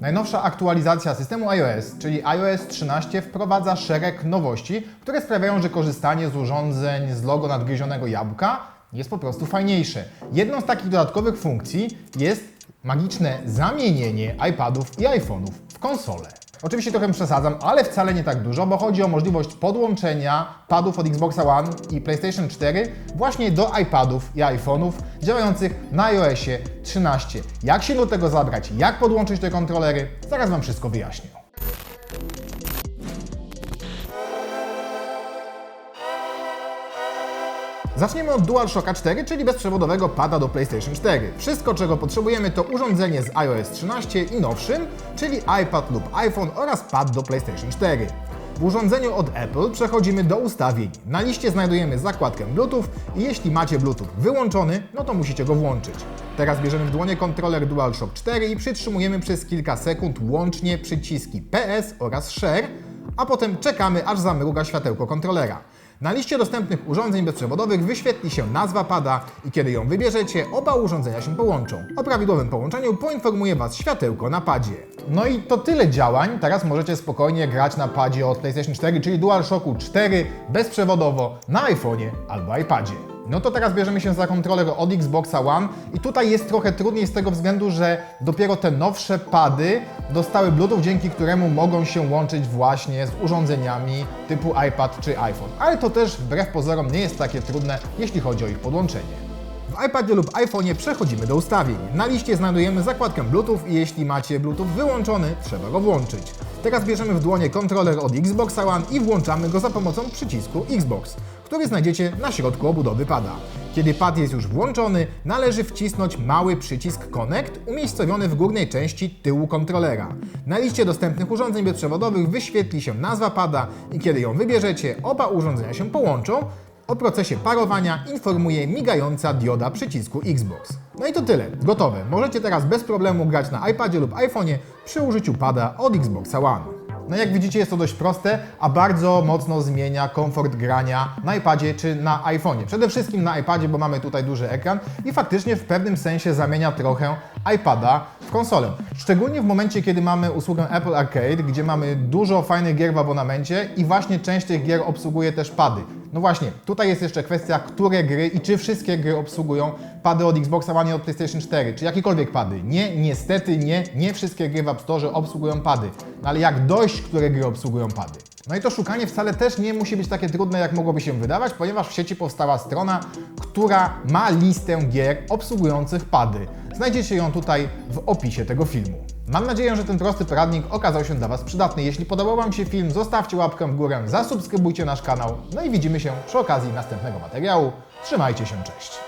Najnowsza aktualizacja systemu iOS, czyli iOS 13, wprowadza szereg nowości, które sprawiają, że korzystanie z urządzeń z logo nadgryzionego jabłka jest po prostu fajniejsze. Jedną z takich dodatkowych funkcji jest magiczne zamienienie iPadów i iPhone'ów w konsole. Oczywiście trochę przesadzam, ale wcale nie tak dużo, bo chodzi o możliwość podłączenia padów od Xboxa One i PlayStation 4 właśnie do iPadów i iPhone'ów działających na iOSie 13. Jak się do tego zabrać, jak podłączyć te kontrolery, zaraz Wam wszystko wyjaśnię. Zacznijmy od DualShocka 4, czyli bezprzewodowego pada do PlayStation 4. Wszystko, czego potrzebujemy, to urządzenie z iOS 13 i nowszym, czyli iPad lub iPhone oraz pad do PlayStation 4. W urządzeniu od Apple przechodzimy do ustawień. Na liście znajdujemy zakładkę Bluetooth i jeśli macie Bluetooth wyłączony, no to musicie go włączyć. Teraz bierzemy w dłonie kontroler DualShock 4 i przytrzymujemy przez kilka sekund łącznie przyciski PS oraz Share, a potem czekamy aż zamruga światełko kontrolera. Na liście dostępnych urządzeń bezprzewodowych wyświetli się nazwa pada i kiedy ją wybierzecie, oba urządzenia się połączą. O prawidłowym połączeniu poinformuje Was światełko na padzie. No i to tyle działań. Teraz możecie spokojnie grać na padzie od PlayStation 4, czyli DualShocku 4 bezprzewodowo na iPhone'ie albo iPadzie. No to teraz bierzemy się za kontroler od Xboxa One i tutaj jest trochę trudniej z tego względu, że dopiero te nowsze pady dostały Bluetooth, dzięki któremu mogą się łączyć właśnie z urządzeniami typu iPad czy iPhone. Ale to też wbrew pozorom nie jest takie trudne, jeśli chodzi o ich podłączenie. W iPadzie lub iPhone'ie przechodzimy do ustawień. Na liście znajdujemy zakładkę Bluetooth i jeśli macie Bluetooth wyłączony, trzeba go włączyć. Teraz bierzemy w dłonie kontroler od Xboxa One i włączamy go za pomocą przycisku Xbox, który znajdziecie na środku obudowy pada. Kiedy pad jest już włączony, należy wcisnąć mały przycisk Connect umiejscowiony w górnej części tyłu kontrolera. Na liście dostępnych urządzeń bezprzewodowych wyświetli się nazwa pada i kiedy ją wybierzecie, oba urządzenia się połączą, o procesie parowania informuje migająca dioda przycisku Xbox. No i to tyle, gotowe. Możecie teraz bez problemu grać na iPadzie lub iPhone'ie przy użyciu pada od Xboxa One. No jak widzicie jest to dość proste, a bardzo mocno zmienia komfort grania na iPadzie czy na iPhone'ie. Przede wszystkim na iPadzie, bo mamy tutaj duży ekran i faktycznie w pewnym sensie zamienia trochę iPada w konsolę. Szczególnie w momencie, kiedy mamy usługę Apple Arcade, gdzie mamy dużo fajnych gier w abonamencie i właśnie część tych gier obsługuje też pady. No właśnie, tutaj jest jeszcze kwestia, które gry i czy wszystkie gry obsługują pady od Xboxa One i od PlayStation 4, czy jakiekolwiek pady. Nie, niestety nie, nie wszystkie gry w App Store obsługują pady. No ale jak dojść, które gry obsługują pady? No i to szukanie wcale też nie musi być takie trudne, jak mogłoby się wydawać, ponieważ w sieci powstała strona, która ma listę gier obsługujących pady. Znajdziecie ją tutaj w opisie tego filmu. Mam nadzieję, że ten prosty poradnik okazał się dla Was przydatny. Jeśli podobał Wam się film, zostawcie łapkę w górę, zasubskrybujcie nasz kanał, no i widzimy się przy okazji następnego materiału. Trzymajcie się, cześć!